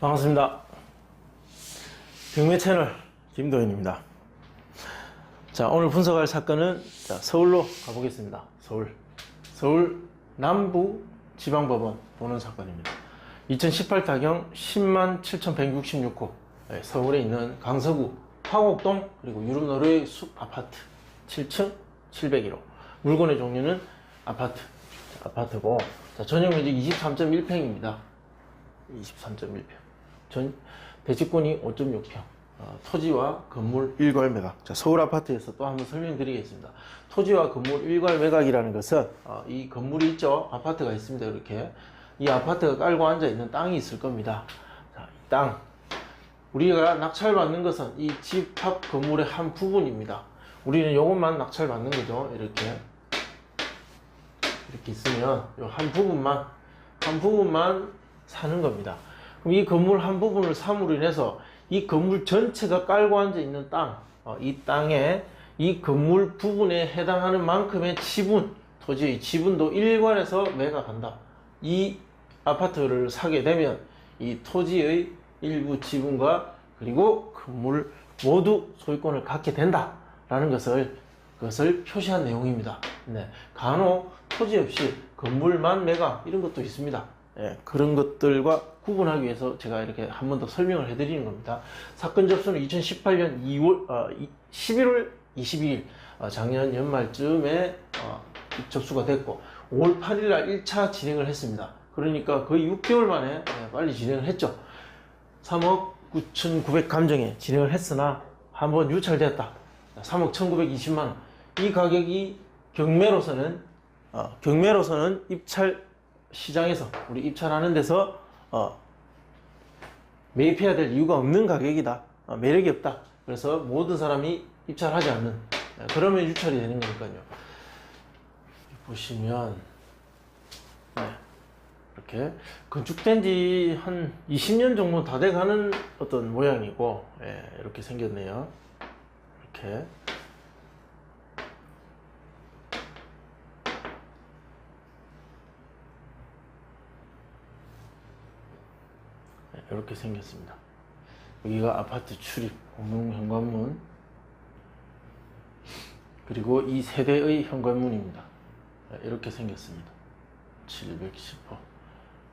반갑습니다. 경매 채널 김도현입니다. 자, 오늘 분석할 사건은 자, 서울로 가보겠습니다. 서울. 서울 남부 지방법원 보는 사건입니다. 2018 타경 10만 7,166호 네, 서울에 있는 강서구 화곡동 그리고 유럽 노르의 숲 아파트 7층 701호 물건의 종류는 아파트 자, 아파트고 자, 전용 면적 23.1평입니다. 23.1평. 전 대지권이 5.6평. 어, 토지와 건물 일괄 매각. 자, 서울 아파트에서 또 한번 설명드리겠습니다. 토지와 건물 일괄 매각이라는 것은 어, 이 건물이 있죠. 아파트가 있습니다. 이렇게 이 아파트가 깔고 앉아 있는 땅이 있을 겁니다. 자, 이 땅. 우리가 낙찰받는 것은 이집앞 건물의 한 부분입니다. 우리는 이것만 낙찰받는 거죠. 이렇게 이렇게 있으면 이한 부분만 한 부분만 사는 겁니다. 그럼 이 건물 한 부분을 삼으로 인해서 이 건물 전체가 깔고 앉아 있는 땅, 어, 이 땅에 이 건물 부분에 해당하는 만큼의 지분, 토지의 지분도 일괄해서 매각한다. 이 아파트를 사게 되면 이 토지의 일부 지분과 그리고 건물 모두 소유권을 갖게 된다라는 것을 그것을 표시한 내용입니다. 네. 간혹 토지 없이 건물만 매각 이런 것도 있습니다. 예, 그런 것들과 구분하기 위해서 제가 이렇게 한 번 더 설명을 해드리는 겁니다. 사건 접수는 2018년 2월, 어, 11월 22일, 어, 작년 연말쯤에 어, 접수가 됐고, 5월 8일 날 1차 진행을 했습니다. 그러니까 거의 6개월 만에 예, 빨리 진행을 했죠. 3억 9,900 감정에 진행을 했으나 한 번 유찰되었다. 3억 1,920만 원. 이 가격이 경매로서는 어, 경매로서는 입찰 시장에서 우리 입찰하는 데서 어, 매입해야 될 이유가 없는 가격이다. 어, 매력이 없다. 그래서 모든 사람이 입찰하지 않는 예, 그러면 유찰이 되는 거니까요. 보시면 네, 이렇게 건축된 지 한 20년 정도 다 돼가는 어떤 모양이고 예, 이렇게 생겼네요. 이렇게 네, 이렇게 생겼습니다. 여기가 아파트 출입 공용 현관문 그리고 이 세대의 현관문입니다. 네, 이렇게 생겼습니다. 710호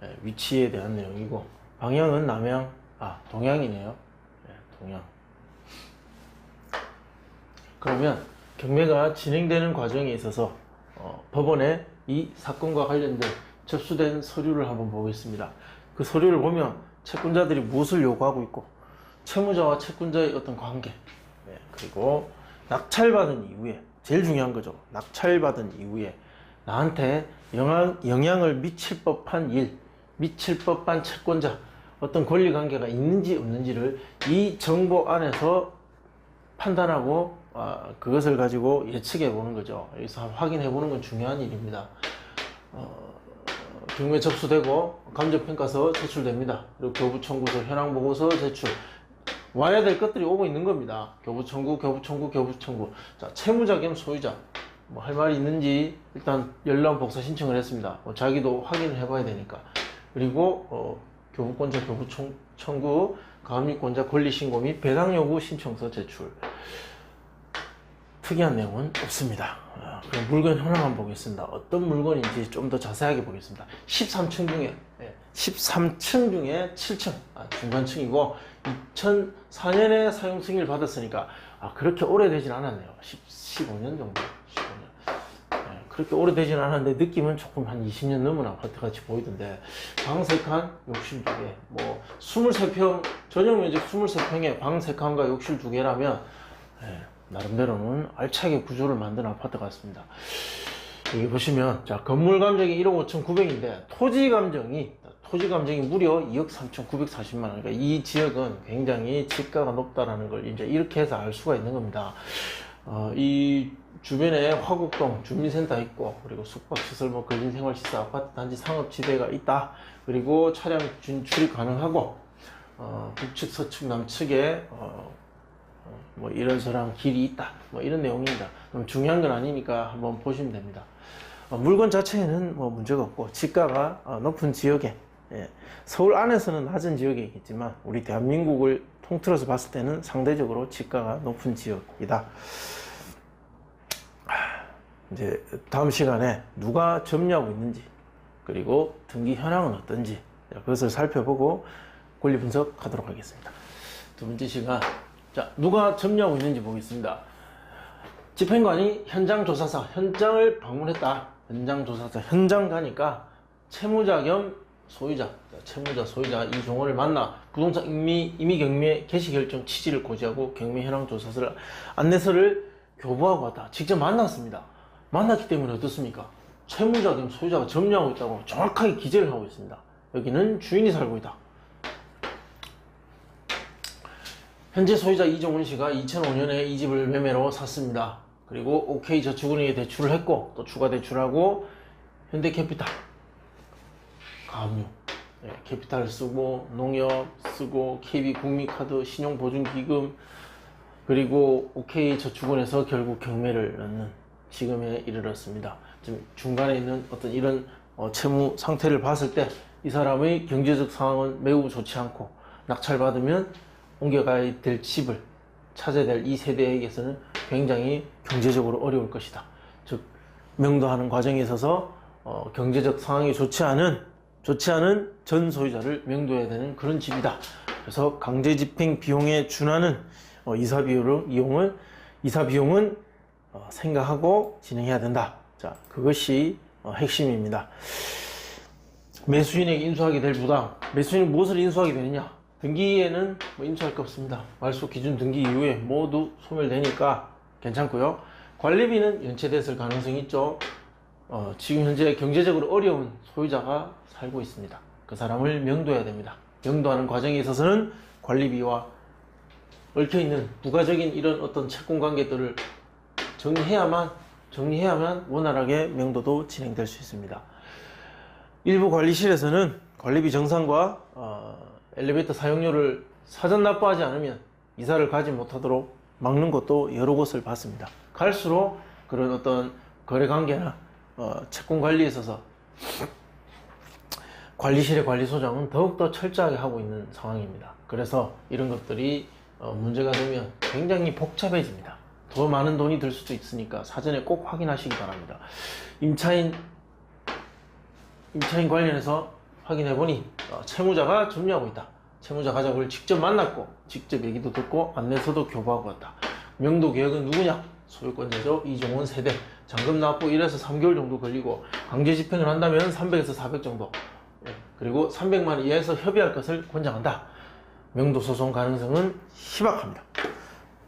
네, 위치에 대한 내용이고 방향은 남향 아 동향이네요. 네, 동향. 그러면 경매가 진행되는 과정에 있어서 어, 법원에 이 사건과 관련된 접수된 서류를 한번 보겠습니다. 그 서류를 보면 채권자들이 무엇을 요구하고 있고 채무자와 채권자의 어떤 관계 네, 그리고 낙찰받은 이후에 제일 중요한 거죠. 낙찰받은 이후에 나한테 영향, 영향을 미칠 법한 일, 미칠 법한 채권자 어떤 권리 관계가 있는지 없는지를 이 정보 안에서 판단하고 아, 그것을 가지고 예측해 보는 거죠. 여기서 확인해 보는 건 중요한 일입니다. 어, 경매 접수되고 감정평가서 제출됩니다. 그리고 교부청구서, 현황보고서 제출. 와야 될 것들이 오고 있는 겁니다. 교부청구, 교부청구, 교부청구. 자, 채무자 겸 소유자. 뭐 할 말이 있는지 일단 연락 복사 신청을 했습니다. 뭐 자기도 확인을 해봐야 되니까. 그리고 어, 교부권자 교부청구, 가압류권자 권리신고 및 배당 요구 신청서 제출. 특이한 내용은 없습니다. 어, 그럼 물건 현황만 보겠습니다. 어떤 물건인지 좀 더 자세하게 보겠습니다. 13층 중에 13층 중에 7층 아, 중간층이고 2004년에 사용 승인을 받았으니까 아, 그렇게 오래되진 않았네요. 10, 15년 정도. 15년. 예, 그렇게 오래되진 않았는데 느낌은 조금 한 20년 넘은 아파트 같이 보이던데 방 3칸, 욕실 2개, 뭐 23평 전용 면적 23평에 방 3칸과 욕실 2개라면 예, 나름대로는 알차게 구조를 만든 아파트 같습니다. 여기 보시면 자 건물 감정이 1억 5,900인데 토지 감정이 토지 감정이 무려 2억 3,940만 원. 그러니까 이 지역은 굉장히 집가가 높다라는 걸 이제 이렇게 해서 알 수가 있는 겁니다. 어, 이 주변에 화곡동 주민센터 있고 그리고 숙박시설 뭐 근린생활시설 아파트 단지 상업지대가 있다. 그리고 차량 진출이 가능하고 어, 북측 서측 남측에 어, 어, 뭐 이런저런 길이 있다. 뭐 이런 내용입니다. 그럼 중요한 건 아니니까 한번 보시면 됩니다. 어, 물건 자체에는 뭐 문제가 없고 지가가 어, 높은 지역에 예, 서울 안에서는 낮은 지역에 있겠지만 우리 대한민국을 통틀어서 봤을 때는 상대적으로 지가가 높은 지역이다. 이제 다음 시간에 누가 점유하고 있는지 그리고 등기 현황은 어떤지 그것을 살펴보고 권리 분석하도록 하겠습니다. 두 번째 시간 자 누가 점유하고 있는지 보겠습니다. 집행관이 현장 조사사 현장을 방문했다. 현장 조사사 현장 가니까 채무자 겸 소유자 자, 채무자 소유자 이종호를 만나 부동산 임미 임의 경매 개시 결정 취지를 고지하고 경매 현황 조사서를 안내서를 교부하고 왔다. 직접 만났습니다. 만났기 때문에 어떻습니까? 채무자 겸 소유자가 점유하고 있다고 정확하게 기재를 하고 있습니다. 여기는 주인이 살고 있다. 현재 소유자 이종훈 씨가 2005년에 이 집을 매매로 샀습니다. 그리고 OK 저축은행에 대출을 했고 또 추가 대출하고 현대캐피탈 가압류 네, 캐피탈 쓰고 농협 쓰고 KB 국민카드 신용보증기금 그리고 OK 저축은에서 결국 경매를 넣는 지금에 이르렀습니다. 지금 중간에 있는 어떤 이런 어, 채무 상태를 봤을 때 이 사람의 경제적 상황은 매우 좋지 않고 낙찰받으면 옮겨가야 될 집을 찾아야 될 이 세대에게서는 굉장히 경제적으로 어려울 것이다. 즉 명도하는 과정에 있어서 어, 경제적 상황이 좋지 않은 좋지 않은 전 소유자를 명도해야 되는 그런 집이다. 그래서 강제 집행 비용에 준하는 어, 이사 비용을 이용을 이사 비용은 어, 생각하고 진행해야 된다. 자, 그것이 어, 핵심입니다. 매수인에게 인수하게 될 부당. 매수인은 무엇을 인수하게 되느냐? 등기에는 뭐 인수할 게 없습니다. 말소 기준 등기 이후에 모두 소멸되니까 괜찮고요. 관리비는 연체됐을 가능성이 있죠. 어, 지금 현재 경제적으로 어려운 소유자가 살고 있습니다. 그 사람을 명도해야 됩니다. 명도하는 과정에 있어서는 관리비와 얽혀있는 부가적인 이런 어떤 채권 관계들을 정리해야만 정리해야만 원활하게 명도도 진행될 수 있습니다. 일부 관리실에서는 관리비 정산과 어, 엘리베이터 사용료를 사전 납부하지 않으면 이사를 가지 못하도록 막는 것도 여러 곳을 봤습니다. 갈수록 그런 어떤 거래 관계나 어, 채권 관리에 있어서 관리실의 관리소장은 더욱더 철저하게 하고 있는 상황입니다. 그래서 이런 것들이 어, 문제가 되면 굉장히 복잡해집니다. 더 많은 돈이 들 수도 있으니까 사전에 꼭 확인하시기 바랍니다. 임차인 임차인 관련해서 확인해 보니 어, 채무자가 점유하고 있다. 채무자 가족을 직접 만났고 직접 얘기도 듣고 안내서도 교부하고 왔다. 명도 계약은 누구냐? 소유권자죠. 이종원 세대. 잔금 나왔고 1에서 3개월 정도 걸리고 강제 집행을 한다면 300에서 400 정도. 예, 그리고 300만 이하에서 협의할 것을 권장한다. 명도 소송 가능성은 희박합니다.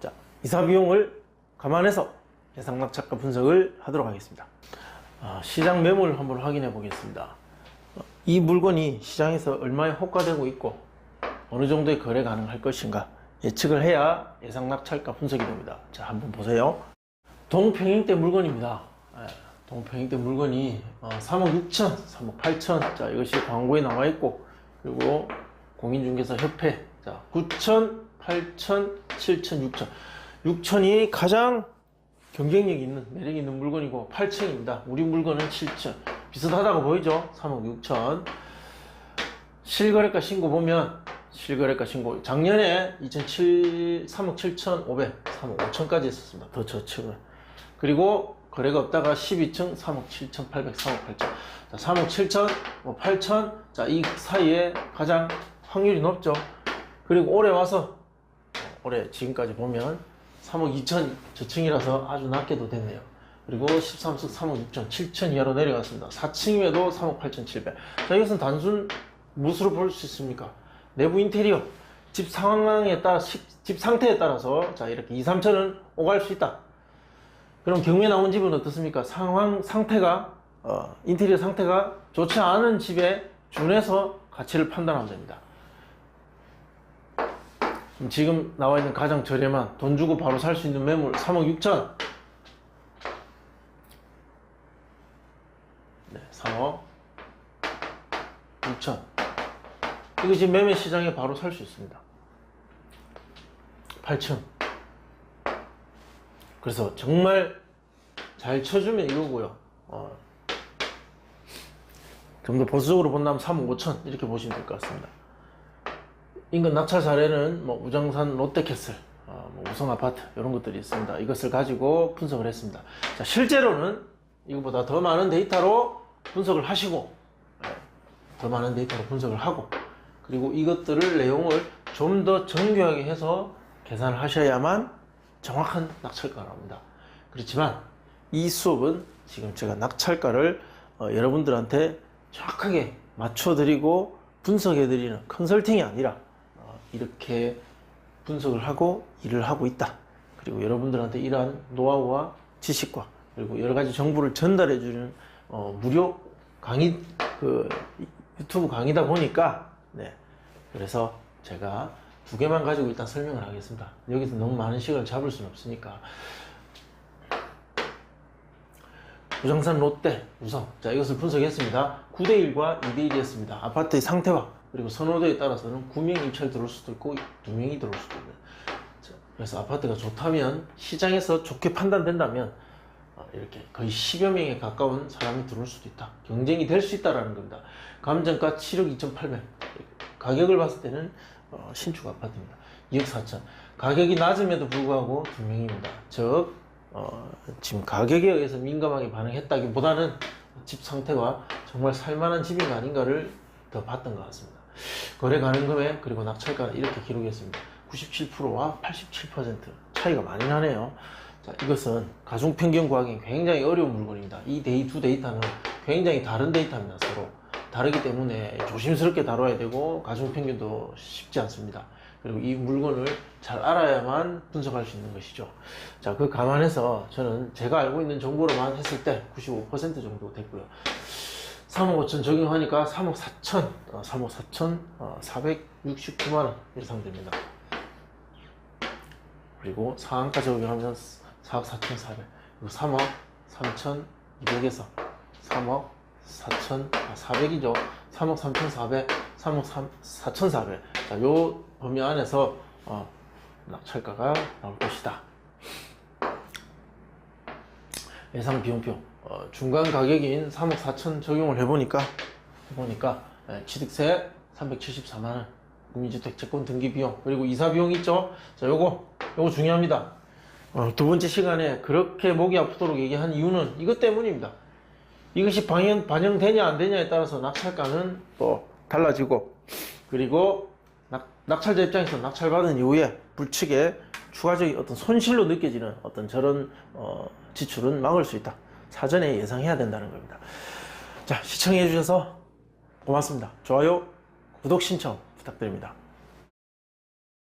자, 이사 비용을 감안해서 예상 낙찰가 분석을 하도록 하겠습니다. 아, 시장 매물 한번 확인해 보겠습니다. 어, 이 물건이 시장에서 얼마에 호가되고 있고 어느 정도의 거래 가능할 것인가 예측을 해야 예상 낙찰가 분석이 됩니다. 자, 한번 보세요. 동평행대 물건입니다. 예, 동평행대 물건이 어, 3억 6천, 3억 8천. 자, 이것이 광고에 나와 있고 그리고 공인중개사 협회 자, 9천, 8천, 7천, 6천. 6천이 가장 경쟁력 있는 매력 있는 물건이고 8층입니다. 우리 물건은 7층. 비슷하다고 보이죠? 3억 6천. 실거래가 신고 보면 실거래가 신고 작년에 2007 3억 7천 500, 3억 5천까지 했었습니다. 더 저층은. 그리고 거래가 없다가 12층 3억 7천 800, 3억 8천. 자, 3억 7천, 뭐 8천. 자, 이 사이에 가장 확률이 높죠. 그리고 올해 와서 올해 지금까지 보면 3억 2천 저층이라서 아주 낮게도 됐네요. 그리고 13층 3억 6천, 7천 이하로 내려갔습니다. 4층에도 3억 8천 7백. 자, 이것은 단순 무엇으로 볼 수 있습니까? 내부 인테리어, 집 상황에 따라, 시- 집 상태에 따라서 자, 이렇게 2, 3천은 오갈 수 있다. 그럼 경매 나온 집은 어떻습니까? 상황, 상태가, 어, 인테리어 상태가 좋지 않은 집에 준해서 가치를 판단하면 됩니다. 지금 나와 있는 가장 저렴한 돈 주고 바로 살 수 있는 매물 3억 6천. 네, 3억 6천. 이거 지금 매매 시장에 바로 살 수 있습니다. 8천. 그래서 정말 잘 쳐주면 이거고요. 어, 좀더 보수적으로 본다면 3억 5천 이렇게 보시면 될 것 같습니다. 인근 낙찰 사례는 뭐 우정산 롯데캐슬, 어, 뭐 우성 아파트 이런 것들이 있습니다. 이것을 가지고 분석을 했습니다. 자, 실제로는 이거보다 더 많은 데이터로 분석을 하시고 예, 더 많은 데이터로 분석을 하고 그리고 이것들을 내용을 좀 더 정교하게 해서 계산을 하셔야만 정확한 낙찰가가 나옵니다. 그렇지만 이 수업은 지금 제가 낙찰가를 어, 여러분들한테 정확하게 맞춰드리고 분석해드리는 컨설팅이 아니라 어, 이렇게 분석을 하고 일을 하고 있다. 그리고 여러분들한테 이러한 노하우와 지식과 그리고 여러 가지 정보를 전달해주는 어, 무료 강의 그 유튜브 강의다 보니까 네. 그래서 제가 두 개만 가지고 일단 설명을 하겠습니다. 여기서 너무 많은 시간을 잡을 수는 없으니까. 부정산 롯데 우성. 자 이것을 분석했습니다. 9대1과 2대1이었습니다. 아파트의 상태와 그리고 선호도에 따라서는 9명 입찰 들어올 수도 있고 2명이 들어올 수도 있는. 자, 그래서 아파트가 좋다면 시장에서 좋게 판단된다면 어, 이렇게 거의 10여 명에 가까운 사람이 들어올 수도 있다 경쟁이 될 수 있다라는 겁니다 감정가 7억 2,800 가격을 봤을 때는 어, 신축 아파트입니다 2억 4천 가격이 낮음에도 불구하고 2명입니다 즉 어, 지금 가격에 의해서 민감하게 반응했다기보다는 집 상태가 정말 살만한 집인가 아닌가를 더 봤던 것 같습니다. 거래 가능 금액 그리고 낙찰가 이렇게 기록했습니다. 97%와 87% 차이가 많이 나네요. 자, 이것은 가중 평균 구하기 굉장히 어려운 물건입니다. 이 데이 두 데이터는 굉장히 다른 데이터입니다. 서로 다르기 때문에 조심스럽게 다뤄야 되고 가중 평균도 쉽지 않습니다. 그리고 이 물건을 잘 알아야만 분석할 수 있는 것이죠. 자, 그 감안해서 저는 제가 알고 있는 정보로만 했을 때 95% 정도 됐고요. 3억 5천 적용하니까 3억 4천, 어, 3억 4천, 어, 469만 원 예상됩니다. 그리고 상한가 적용하면 4억 4천 4백, 그리고 3억 3천 2백에서 3억 4천, 아, 400이죠. 3억 3천 4백, 3억 3, 4천 4백. 자, 요 범위 안에서 어, 낙찰가가 나올 것이다. 예상 비용표 어, 중간 가격인 3억 4천 적용을 해보니까 해보니까 예, 취득세 374만 원, 국민주택 채권 등기 비용 그리고 이사 비용 있죠. 자, 요거 요거 중요합니다. 어, 두 번째 시간에 그렇게 목이 아프도록 얘기한 이유는 이것 때문입니다. 이것이 반영, 반영되냐 안 되냐에 따라서 낙찰가는 또 달라지고 그리고 낙, 낙찰자 입장에서 낙찰받은 이후에 불측에 추가적인 어떤 손실로 느껴지는 어떤 저런 어, 지출은 막을 수 있다. 사전에 예상해야 된다는 겁니다. 자, 시청해 주셔서 고맙습니다. 좋아요, 구독 신청 부탁드립니다.